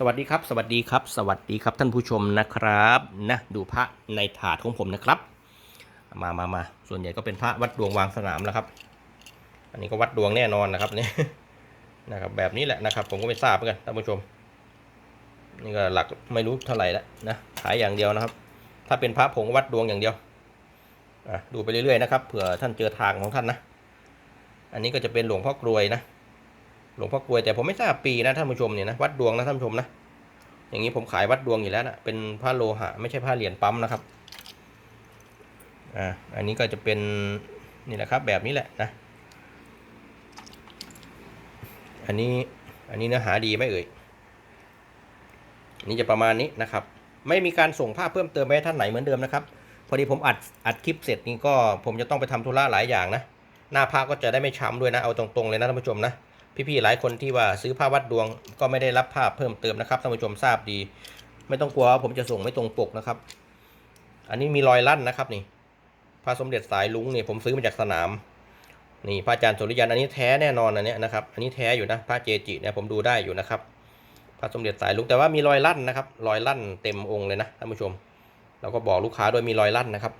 สวัสดีครับ สวัสดีครับ สวัสดีครับท่านผู้ชมนะครับนะดูพระในถาดของผมนะครับ มามามาส่วนใหญ่ก็เป็นพระวัดดวงวางสนามแล้วครับ อันนี้ก็วัดดวงแน่นอนนะครับนี่นะครับแบบนี้แหละนะครับ ผมก็ไม่ทราบเหมือนกันท่านผู้ชมนี่ก็หลักไม่รู้เท่าไหร่แล้วนะขายอย่างเดียวนะครับ ถ้าเป็นพระผงวัดดวงอย่างเดียวอะดูไปเรื่อยๆนะครับเผื่อท่านเจอทางของท่านนะ อันนี้ก็จะเป็นหลวงพ่อกรวยนะ หลวงพ่อกรวยแต่ผมไม่ทราบปีนะท่านผู้ชมเนี่ยนะวัดดวงนะท่านผู้ชมนะอย่างนี้ผมขายวัดดวงอยู่แล้วนะเป็นผ้าโลหะไม่ใช่ผ้าเหรียญปั๊มนะครับอ่าอันนี้ก็จะเป็นนี่แหละครับแบบนี้แหละนะ อันนี้อันนี้เนื้อหาดีไหมเอ่ยอนนี้จะประมาณนี้นะครับ ไม่มีการส่งภาพเพิ่มเติมไปให้ท่านไหนเหมือนเดิมนะครับ พอดีผมอัดอัดคลิปเสร็จนี่ก็ผมจะต้องไปทำธุระหลายอย่างนะ หน้าผ้าก็จะได้ไม่ช้ำด้วยนะเอาตรงๆเลยนะท่านผู้ชมนะ พี่ๆหลายคนที่ว่าซื้อผ้าวัดดวงก็ไม่ได้รับภาพเพิ่มเติมนะครับท่านผู้ชมทราบดี ไม่ต้องกลัวว่าผมจะส่งไม่ตรงปกนะครับ อันนี้มีรอยลั่นนะครับนี่พระสมเด็จสายลุงนี่ผมซื้อมาจากสนาม นี่พระอาจารย์สุริยันอันนี้แท้แน่นอนอันนี้นะครับ อันนี้แท้อยู่นะพระเจจิเนี่ยผมดูได้อยู่นะครับพระสมเด็จสายลุงแต่ว่ามีรอยลั่นนะครับ รอยลั่นเต็มองค์เลยนะท่านผู้ชม เราก็บอกลูกค้าโดยมีรอยลั่นนะครับ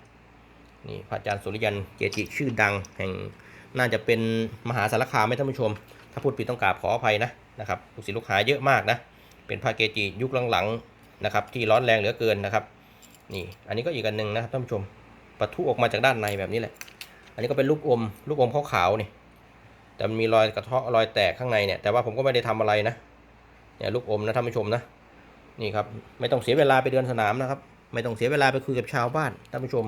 นี่พระอาจารย์สุริยันเจจิชื่อดังแห่งน่าจะเป็นมหาสารคามไหมท่านผู้ชม ถ้าพูดผิดต้องกราบขออภัยนะนะครับลูกศิษย์ลูกหาเยอะมากนะ เป็นพระเกจิยุคหลังๆนะครับ ที่ร้อนแรงเหลือเกินนะครับ นี่ อันนี้ก็อีกอันหนึ่งนะครับท่านผู้ชมปะทุออกมาจากด้านในแบบนี้แหละ อันนี้ก็เป็นลูกอม ลูกอมขาวๆนี่ แต่มันมีรอยกระเทาะรอยแตกข้างในเนี่ย แต่ว่าผมก็ไม่ได้ทำอะไรนะ เนี่ยลูกอมนะท่านผู้ชมนะ นี่ครับ ไม่ต้องเสียเวลาไปเดินสนามนะครับ ไม่ต้องเสียเวลาไปคุยกับชาวบ้านท่านผู้ชม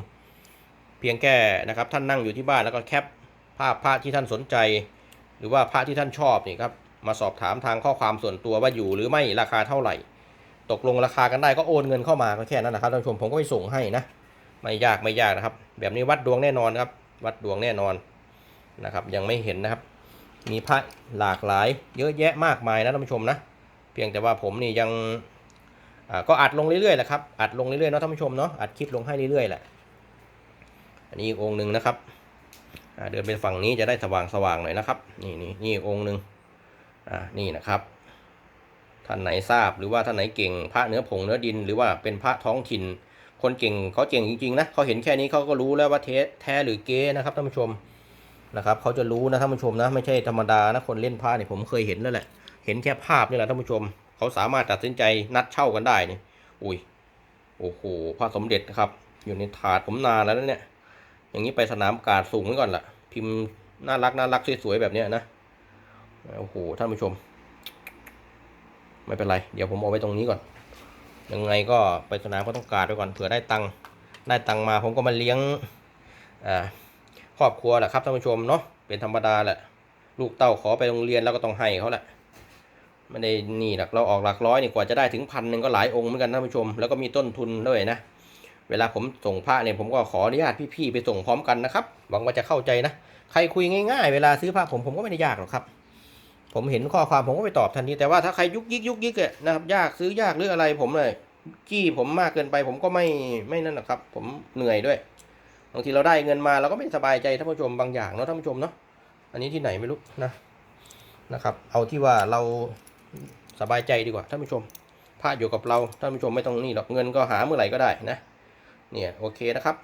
เพียงแค่นะครับท่านนั่งอยู่ที่บ้านแล้วก็แคปภาพพระที่ท่านสนใจ หรือว่าพระที่ท่านชอบนี่ครับมาสอบถามทางข้อความส่วนตัวว่าอยู่หรือไม่ราคาเท่าไหร่ ตกลงราคากันได้ก็โอนเงินเข้ามาก็แค่นั้นนะครับท่านผู้ชมผมก็ไปส่งให้นะไม่ยากไม่ยากนะครับ แบบนี้วัดดวงแน่นอนครับ วัดดวงแน่นอนนะครับ ยังไม่เห็นนะครับ มีพระหลากหลาย เยอะแยะมากมายนะท่านผู้ชมนะ เพียงแต่ว่าผมนี่ยังอ่าก็อัดลงเรื่อยๆแหละครับอัดลงเรื่อยๆเนาะท่านผู้ชมเนาะอัดคลิปลงให้เรื่อยๆแหละอันนี้อีกองค์หนึ่งนะครับ เดินไปฝั่งนี้จะได้สว่างสว่างๆหน่อยนะครับ นี่นี่นี่องค์หนึ่งอ่านี่นะครับท่านไหนทราบหรือว่าท่านไหนเก่งพระเนื้อผงเนื้อดิน หรือว่าเป็นพระท้องถิ่น คนเก่งเขาเก่งจริงๆนะเขาเห็นแค่นี้เขาก็รู้แล้วว่าเทสแท้หรือเก๊นะครับท่านผู้ชมนะครับเขาจะรู้นะท่านผู้ชมนะไม่ใช่ธรรมดานะคนเล่นพระเนี่ยผมเคยเห็นแล้วแหละ เห็นแค่ภาพนี่แหละท่านผู้ชม เขาสามารถตัดสินใจนัดเช่ากันได้นี่อุ้ยโอ้โหพระสมเด็จนะครับ อยู่ในถาดผมนานแล้วเนี่ย อย่างนี้ไปสนามกาดสูงไว้ก่อนละพิมพ์น่ารักน่ารักสวยๆแบบเนี้ยนะโอ้โหท่านผู้ชม ไม่เป็นไร เดี๋ยวผมเอาไว้ตรงนี้ก่อน ยังไงก็ไปสนามก็ต้องการไว้ก่อนเผื่อได้ตังค์ได้ตังค์มาผมก็มาเลี้ยงครอบครัวแหละครับท่านผู้ชมเนาะเป็นธรรมดาแหละ ลูกเต้าขอไปโรงเรียนแล้วก็ต้องให้เขาแหละไม่ได้นี่หลักเราออกหลักร้อยนี่กว่าจะได้ถึงพันหนึ่งก็หลายองค์เหมือนกันท่านผู้ชม แล้วก็มีต้นทุนด้วยนะ เวลาผมส่งพระเนี่ยผมก็ขออนุญาตพี่ๆไปส่งพร้อมกันนะครับ หวังว่าจะเข้าใจนะ ใครคุยง่ายๆ เวลาซื้อพระผมผมก็ไม่ได้ยากหรอกครับ ผมเห็นข้อความผมก็ไปตอบทันที แต่ว่าถ้าใครยุกยิกยุกยิกอะนะครับยากซื้อยากหรืออะไรผมเลยจี้ผมมากเกินไป ผมก็ไม่ไม่นั่นหรอกครับ ผมเหนื่อยด้วยบางทีเราได้เงินมาเราก็ไม่สบายใจท่านผู้ชมบางอย่างเนาะท่านผู้ชมเนาะอันนี้ที่ไหนไม่รู้นะนะครับ เอาที่ว่าเราสบายใจดีกว่าท่านผู้ชมพระอยู่กับเราท่านผู้ชมไม่ต้องนี่หรอกเงินก็หาเมื่อไหร่ก็ได้นะ เนี่ยโอเคนะครับ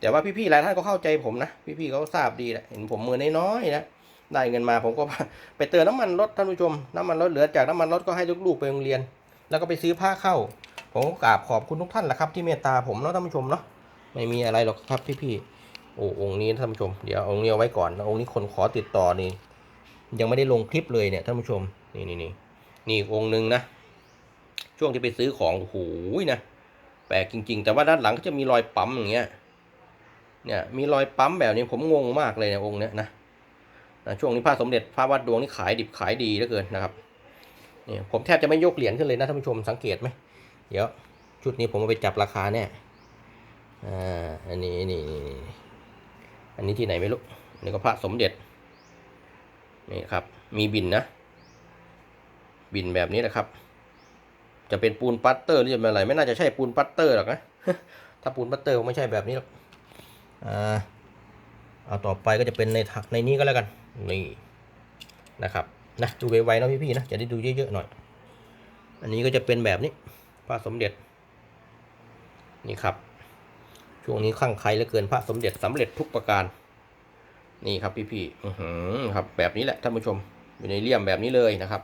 แต่ว่าพี่ๆหลายท่านก็เข้าใจผมนะ พี่ๆเขาทราบดีแหละเห็นผมมือน้อยๆนะได้เงินมาผมก็ไปเติมน้ำมันรถท่านผู้ชม น้ำมันรถเหลือจากน้ำมันรถก็ให้ลูกๆไปโรงเรียน แล้วก็ไปซื้อผ้าเข้า ผมก็กราบขอบคุณทุกท่านแหละครับที่เมตตาผมเนาะท่านผู้ชมเนาะไม่มีอะไรหรอกครับพี่ๆโอ้องค์นี้ท่านผู้ชมเดี๋ยวองค์นี้เอาไว้ก่อนองค์นี้คนขอติดต่อนี่ยังไม่ได้ลงคลิปเลยเนี่ยท่านผู้ชมนี่นี่นี่นี่องค์หนึ่งนะช่วงที่ไปซื้อของโอ้โหนะ แปลกจริง ๆ แต่ว่าด้านหลังก็จะมีรอยปั๊มอย่างเงี้ย เนี่ยมีรอยปั๊มแบบนี้ผมงงมากเลยเนี่ยองค์เนี้ยนะนะช่วงนี้พระสมเด็จพระวัดดวงนี่ขายดิบขายดีเหลือเกินนะครับเนี่ยผมแทบจะไม่ยกเหรียญขึ้นเลยนะท่านผู้ชมสังเกตไหมเดี๋ยวชุดนี้ผมเอาไปจับราคาแน่อ่าอันนี้นี่นี่นี่อันนี้ที่ไหนไม่รู้นี่ก็พระสมเด็จนี่ครับ มีบินนะ บินแบบนี้นะครับ จะเป็นปูนปัตเตอร์หรือจะเป็นอะไร ไม่น่าจะใช่ปูนปัตเตอร์หรอกนะ ถ้าปูนปัตเตอร์คงไม่ใช่แบบนี้หรอกอ่าเอาต่อไปก็จะเป็นในถักในนี้ก็แล้วกัน นี่นะครับนะดูไวๆนะพี่ๆนะจะได้ดูเยอะๆหน่อย อันนี้ก็จะเป็นแบบนี้พระสมเด็จ นี่ครับ ช่วงนี้ข้างใครเหลือเกินพระสมเด็จสำเร็จทุกประการ นี่ครับพี่ๆอือหือครับ แบบนี้แหละท่านผู้ชมอยู่ในเลี่ยมแบบนี้เลยนะครับ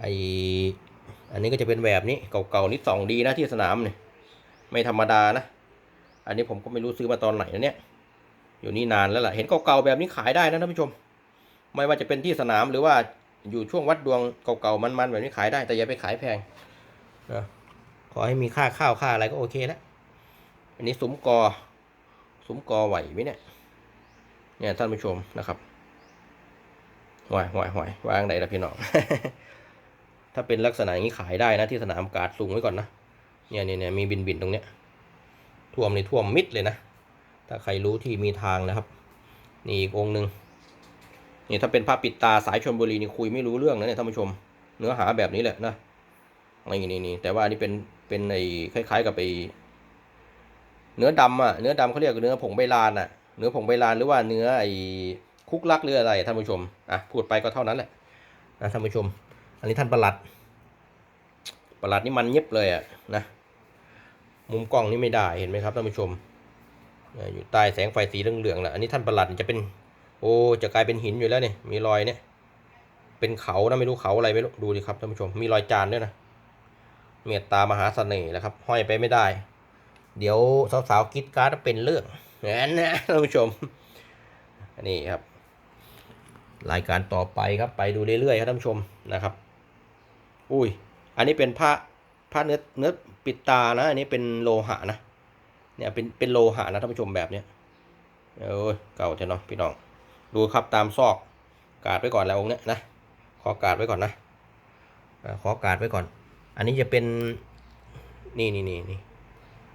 ไอ อันนี้ก็จะเป็นแบบนี้เก่าๆนี่สองดีนะที่สนามเนี่ยไม่ธรรมดานะ อันนี้ผมก็ไม่รู้ซื้อมาตอนไหนนะเนี่ย อยู่นี่นานแล้วล่ะ เห็นเก่าๆแบบนี้ขายได้นะท่านผู้ชม ไม่ว่าจะเป็นที่สนามหรือว่าอยู่ช่วงวัดดวงเก่าๆมันๆแบบนี้ขายได้แต่อย่าไปขายแพงนะขอให้มีค่าข้าวค่าอะไรก็โอเคแล้วอันนี้ซุ้มกอซุ้มกอไหวไหมเนี่ยเนี่ยท่านผู้ชมนะครับหวยหวยหวยวางไหนละพี่น้อง ถ้าเป็นลักษณะอย่างนี้ขายได้นะที่สนามกาดสูงไว้ก่อนนะเนี่ยเนี่ยเนี่ยมีบินบินตรงเนี้ยท่วมในท่วมมิดเลยนะ ถ้าใครรู้ที่มีทางนะครับ นี่อีกองหนึ่งนี่ถ้าเป็นภาพปิดตาสายชนบุรีนี่คุยไม่รู้เรื่องนะเนี่ยท่านผู้ชม เนื้อหาแบบนี้แหละนะนี่นี่นี่แต่ว่านนี่เป็นเป็นไอ้คล้าย ๆ กับไอ้เนื้อดำอะเนื้อดำเขาเรียกเนื้อผงใบลานอะเนื้อผงใบลานหรือว่าเนื้อไอ้คุกลักหรืออะไรท่านผู้ชมอะพูดไปก็เท่านั้นแหละนะท่านผู้ชม อันนี้ท่านประหลัด ประหลัดนี่มันเย็บเลยอะนะ มุมกล้องนี่ไม่ได้เห็นไหมครับท่านผู้ชม อยู่ใต้แสงไฟสีเหลืองๆแหละอันนี้ท่านประหลัดจะเป็น โอ้จะกลายเป็นหินอยู่แล้วเนี่ยมีรอยเนี่ยเป็นเขานะไม่รู้เขาอะไรไม่รู้ดูดิครับท่านผู้ชมมีรอยจานด้วยนะเมตตามหาเสน่ห์นะครับ ห้อยไปไม่ได้ เดี๋ยวสาวๆคิดการ์ดเป็นเรื่องงั้นนะท่านผู้ชมอันนี้ครับ รายการต่อไปครับไปดูเรื่อยๆครับท่านผู้ชมนะครับ อุ้ย อันนี้เป็นผ้าผ้าเนื้อเนื้อปิดตานะ อันนี้เป็นโลหะนะ เนี่ยเป็นเป็นโลหะนะท่านผู้ชมแบบเนี้ยเอ้ยเก่าเถอะเนาะพี่น้อง ดูครับตามซอก กาดไว้ก่อนแล้วองค์เนี้ยนะ ขอกาดไว้ก่อนนะขอกาดไว้ก่อน อันนี้จะเป็นนี่นี่นี่นี่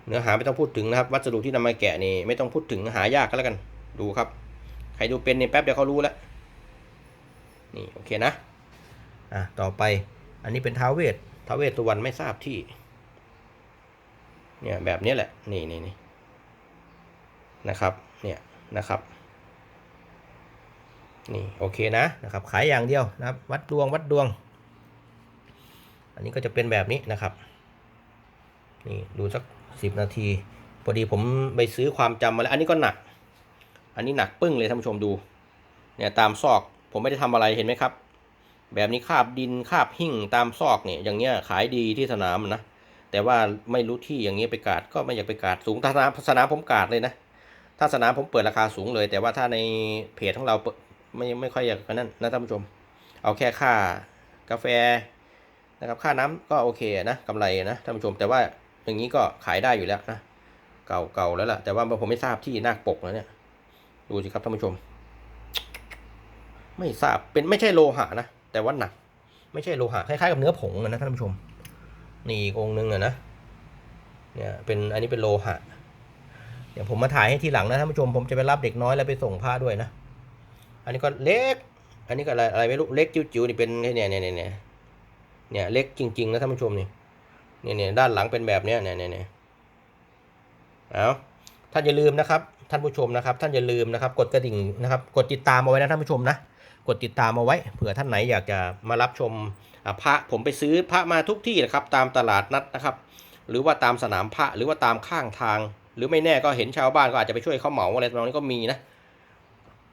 เนื้อหาไม่ต้องพูดถึงนะครับ วัสดุที่นำมาแกะนี่ไม่ต้องพูดถึงหายากก็แล้วกัน ดูครับ ใครดูเป็นนี่แป๊บเดียวเขารู้แล้ว นี่โอเคนะ อะต่อไป อันนี้เป็นท้าวเวทท้าวเวทสุวรรณไม่ทราบที่ เนี่ยแบบนี้แหละ นี่นี่นี่นะครับ เนี่ยนะครับ นี่โอเคนะนะครับ ขายอย่างเดียวนะครับ วัดดวงวัดดวง อันนี้ก็จะเป็นแบบนี้นะครับ นี่ดูสักสิบนาที พอดีผมไปซื้อความจำมาแล้ว อันนี้ก็หนัก อันนี้หนักปึ้งเลยท่านผู้ชมดู เนี่ยตามซอกผมไม่ได้ทำอะไรเห็นไหมครับ แบบนี้คาบดินคาบหิ่งตามซอกเนี่ยอย่างเงี้ยขายดีที่สนามนะแต่ว่าไม่รู้ที่อย่างเงี้ยไปกาดก็ไม่อยากไปกาดสูงถ้าสนามสนามผมกาดเลยนะถ้าสนามผมเปิดราคาสูงเลย แต่ว่าถ้าในเพจของเราเไม่ไม่ค่อยอยากนั่นนะท่านผู้ชม เอาแค่ค่ากาแฟนะครับค่าน้ำก็โอเคนะกำไรนะท่านผู้ชม แต่ว่าอย่างนี้ก็ขายได้อยู่แล้วนะเก่าเก่าแล้วล่ะแต่ว่าผมไม่ทราบที่น้าปกแล้วเนี่ยดูสิครับท่านผู้ชม ไม่ทราบเป็นไม่ใช่โลหะนะ แต่ว่าหนัก ไม่ใช่โลหะคล้ายๆกับเนื้อผงอะนะท่านผู้ชม นี่อีกองค์นึงอะนะเนี่ยเป็นอันนี้เป็นโลหะเดี๋ยวผมมาถ่ายให้ทีหลังนะท่านผู้ชมผมจะไปรับเด็กน้อยแล้วไปส่งผ้าด้วยนะ อันนี้ก็เล็ก อันนี้ก็อะไรอะไรไม่รู้เล็กจิ๋วๆนี่เป็นเนี่ยเนี่ยเนี่ยเนี่ยเนี่ยเล็กจริงๆนะท่านผู้ชมนี่เนี่ยเนี่ยด้านหลังเป็นแบบเนี้ยเนี่ยเนี่ยเนี่ยเอาท่านอย่าลืมนะครับ ท่านผู้ชมนะครับ ท่านอย่าลืมนะครับ กดกระดิ่งนะครับ กดติดตามเอาไว้นะท่านผู้ชมนะ กดติดตามเอาไว้เผื่อท่านไหนอยากจะมารับชมพระผมไปซื้อพระมาทุกที่นะครับ ตามตลาดนัดนะครับ หรือว่าตามสนามพระหรือว่าตามข้างทาง หรือไม่แน่ก็เห็นชาวบ้านก็อาจจะไปช่วยเขาเหมาอะไรตรงนี้ก็มีนะ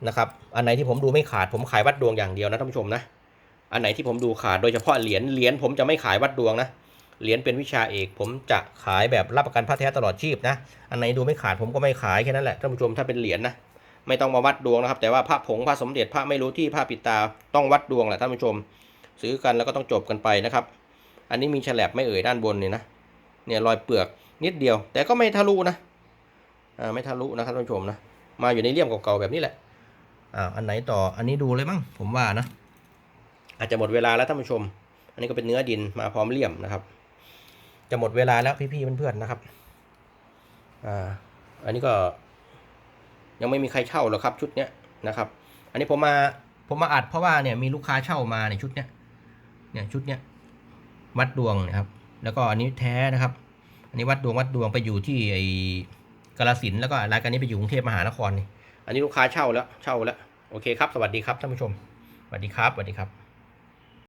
นะครับ อันไหนที่ผมดูไม่ขาดผมขายวัดดวงอย่างเดียวนะท่านผู้ชมนะ อันไหนที่ผมดูขาดโดยเฉพาะเหรียญเหรียญผมจะไม่ขายวัดดวงนะเหรียญเป็นวิชาเอก ผมจะขายแบบรับประกันพระแท้ตลอดชีพนะ อันไหนดูไม่ขาดผมก็ไม่ขายแค่นั้นแหละท่านผู้ชมถ้าเป็นเหรียญนะ ไม่ต้องมาวัดดวงนะครับ แต่ว่าพระผงพระสมเด็จพระไม่รู้ที่พระปิดตาต้องวัดดวงแหละท่านผู้ชม ซื้อกันแล้วก็ต้องจบกันไปนะครับ อันนี้มีฉลบไม่เอ่ยด้านบนเนี่ยนะเนี่ยรอยเปลือกนิดเดียว แต่ก็ไม่ทะลุนะอ่าไม่ทะลุนะครับท่านผู้ชมนะมาอยู่ในเลี่ยมเก่าๆแบบนี้แหละอ่าอันไหนต่ออันนี้ดูเลยมั้งผมว่านะ อาจจะหมดเวลาแล้วท่านผู้ชม อันนี้ก็เป็นเนื้อดินมาพร้อมเลี่ยมนะครับ จะหมดเวลาแล้วพี่ๆเพื่อนๆนะครับอ่าอันนี้ก็ ยังไม่มีใครเช่าหรอกครับชุดเนี้ยนะครับ อันนี้ผมมาผมมาอัดเพราะว่าเนี่ยมีลูกค้าเช่ามาในชุดเนี้ยเนี่ยชุดเนี้ยวัดดวงนะครับ แล้วก็อันนี้แท้นะครับ อันนี้วัดดวงวัดดวงไปอยู่ที่ไอ้กาลสินแล้วก็รายการนี้ไปอยู่กรุงเทพมหานครนี่อันนี้ลูกค้าเช่าแล้วเช่าแล้วโอเคครับสวัสดีครับท่านผู้ชมสวัสดีครับสวัสดีครับ